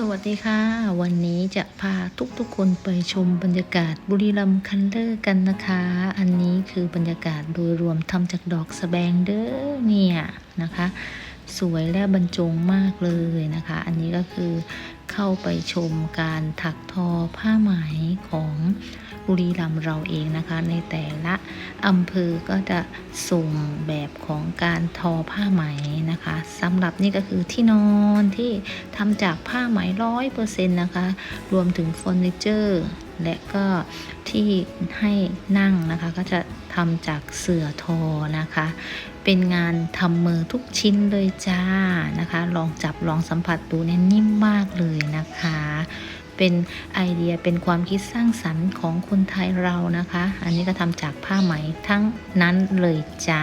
สวัสดีค่ะ วันนี้จะพาทุกๆคนไปชมบรรยากาศบุรีรัมย์คันเลอร์กันนะคะ อันนี้คือบรรยากาศโดยรวมทำจากดอกสะแบงเด้อเนี่ยนะคะ สวยและบรรจงมากเลยนะคะ อันนี้ก็คือ เข้าไปชมการถักทอผ้าไหมของบุรีรัมย์เราเองนะคะ ในแต่ละอำเภอก็จะส่งแบบของการทอผ้าไหมนะคะสำหรับนี่ก็คือที่นอนที่ทำจากผ้าไหมร้อยเปอร์เซ็นต์นะคะ รวมถึงเฟอร์นิเจอร์ และก็ที่ให้นั่งนะคะก็จะ ทำจากเสื่อทอนะคะ เป็นงานทำมือทุกชิ้นเลยจ้านะคะ ลองจับลองสัมผัสดูเนี่ยนิ่มมากเลยนะคะ เป็นไอเดียเป็นความคิดสร้างสรรค์ของคนไทยเรานะคะ อันนี้ก็ทำจากผ้าไหมทั้งนั้นเลยจ้า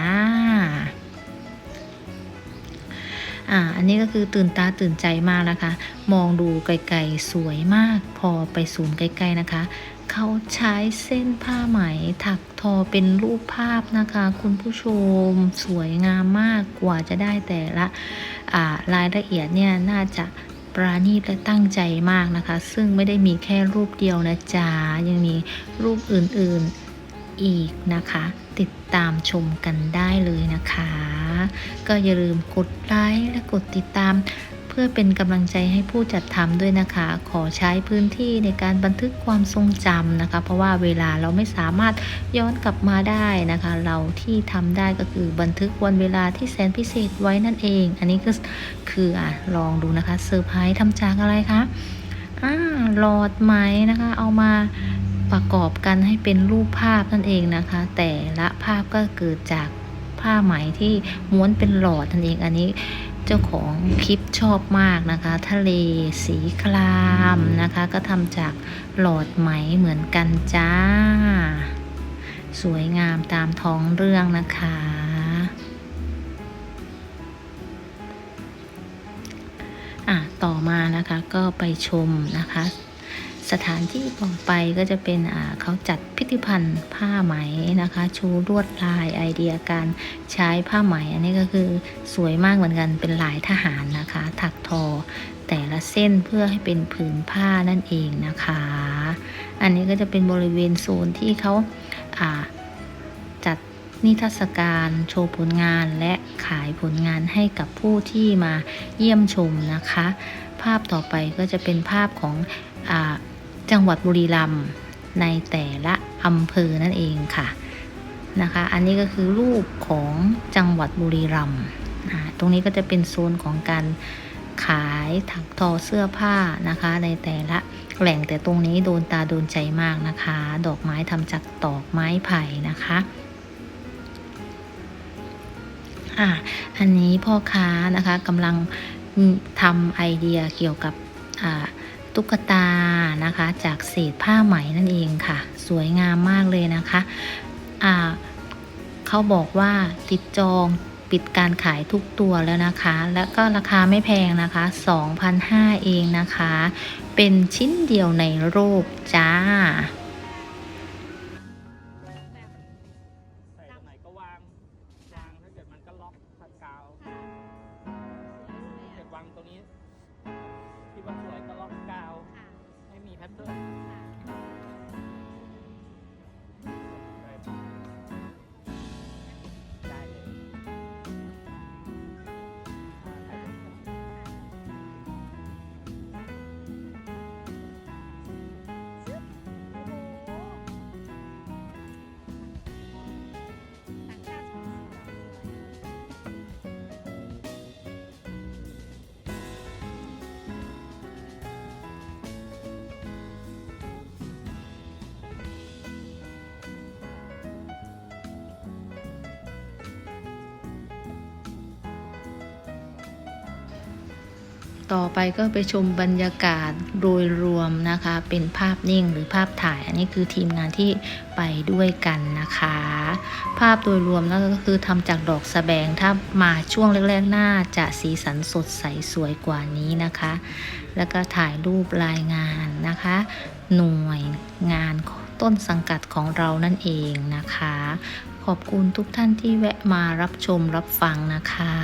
อ่า อันนี้ก็คือตื่นตาตื่นใจมากนะคะ มองดูไกลๆสวยมาก พอไปซูมใกลๆนะคะ เขาใช้เส้นผ้าไหมถักทอเป็นรูปภาพนะคะ คุณผู้ชมสวยงามมากกว่าจะได้แต่ละอ่ารายละเอียดเนี่ยน่าจะปราณีตและตั้งใจมากนะคะ ซึ่งไม่ได้มีแค่รูปเดียวนะจ๊ะยังมีรูปอื่นๆอีกนะคะ ติดตามชมกันได้เลยนะคะ ก็อย่าลืมกดไลค์และกดติดตาม พื่อเป็นกำลังใจให้ผู้จัดทำด้วยนะคะ ขอใช้พื้นที่ในการบันทึกความทรงจำนะคะ เพราะว่าเวลาเราไม่สามารถย้อนกลับมาได้นะคะ เราที่ทำได้ก็คือบันทึกวันเวลาที่แสนพิเศษไว้นั่นเอง อันนี้ก็คืออะลองดูนะคะเซอร์ไพรส์ทำจากอะไรคะอ่าหลอดไหมนะคะ เอามาประกอบกันให้เป็นรูปภาพนั่นเองนะคะ แต่ละภาพก็เกิดจากผ้าไหมที่ม้วนเป็นหลอดนั่นเองอันนี้ เจ้าของคลิปชอบมากนะคะ ทะเลสีครามนะคะ ก็ทำจากหลอดไหมเหมือนกันจ้า สวยงามตามท้องเรื่องนะคะ อะ ต่อมานะคะก็ไปชมนะคะ สถานที่ต่อไปก็จะเป็นเขาจัดพิพิธภัณฑ์ผ้าไหมนะคะ ชูลวดลายไอเดียการใช้ผ้าไหม อันนี้ก็คือสวยมากเหมือนกันเป็นลายทหารนะคะ ถักทอแต่ละเส้นเพื่อให้เป็นผืนผ้านั่นเองนะคะ อันนี้ก็จะเป็นบริเวณโซนที่เขาาจัดนิทรรศการโชว์ผลงานและขายผลงานให้กับผู้ที่มาเยี่ยมชมนะคะ ภาพต่อไปก็จะเป็นภาพของอา จังหวัดบุรีรัมย์ในแต่ละอำเภอนั่นเองค่ะนะคะ อันนี้ก็คือรูปของจังหวัดบุรีรัมย์ตรงนี้ก็จะเป็นโซนของการขายถักทอเสื้อผ้านะคะในแต่ละแหล่งแต่ตรงนี้โดนตาโดนใจมากนะคะ ดอกไม้ทำจากตอกไม้ไผ่นะคะอ่าอันนี้พ่อค้านะคะกำลังทำไอเดียเกี่ยวกับอ่า ตุ๊กตานะคะ จากเศษผ้าไหมนั่นเองค่ะ สวยงามมากเลยนะคะอ่าเขาบอกว่าติดจองปิดการขายทุกตัวแล้วนะคะ แล้วก็ราคาไม่แพงนะคะ2,500เองนะคะ เป็นชิ้นเดียวในโลกจ้าใส่ตรงไหนก็วางวางถ้านก็ล็อกพัดกาวเกิดวางตรงนี้ที่ว่าสวย ต่อไปก็ไปชมบรรยากาศโดยรวมนะคะ เป็นภาพนิ่งหรือภาพถ่าย อันนี้คือทีมงานที่ไปด้วยกันนะคะ ภาพโดยรวมแล้วก็คือทำจากดอกสะแบงถ้ามาช่วงแรกๆน่าจะสีสันสดใสสวยกว่านี้นะคะ แล้วก็ถ่ายรูปรายงานนะคะ หน่วยงานต้นสังกัดของเรานั่นเองนะคะ ขอบคุณทุกท่านที่แวะมารับชมรับฟังนะคะ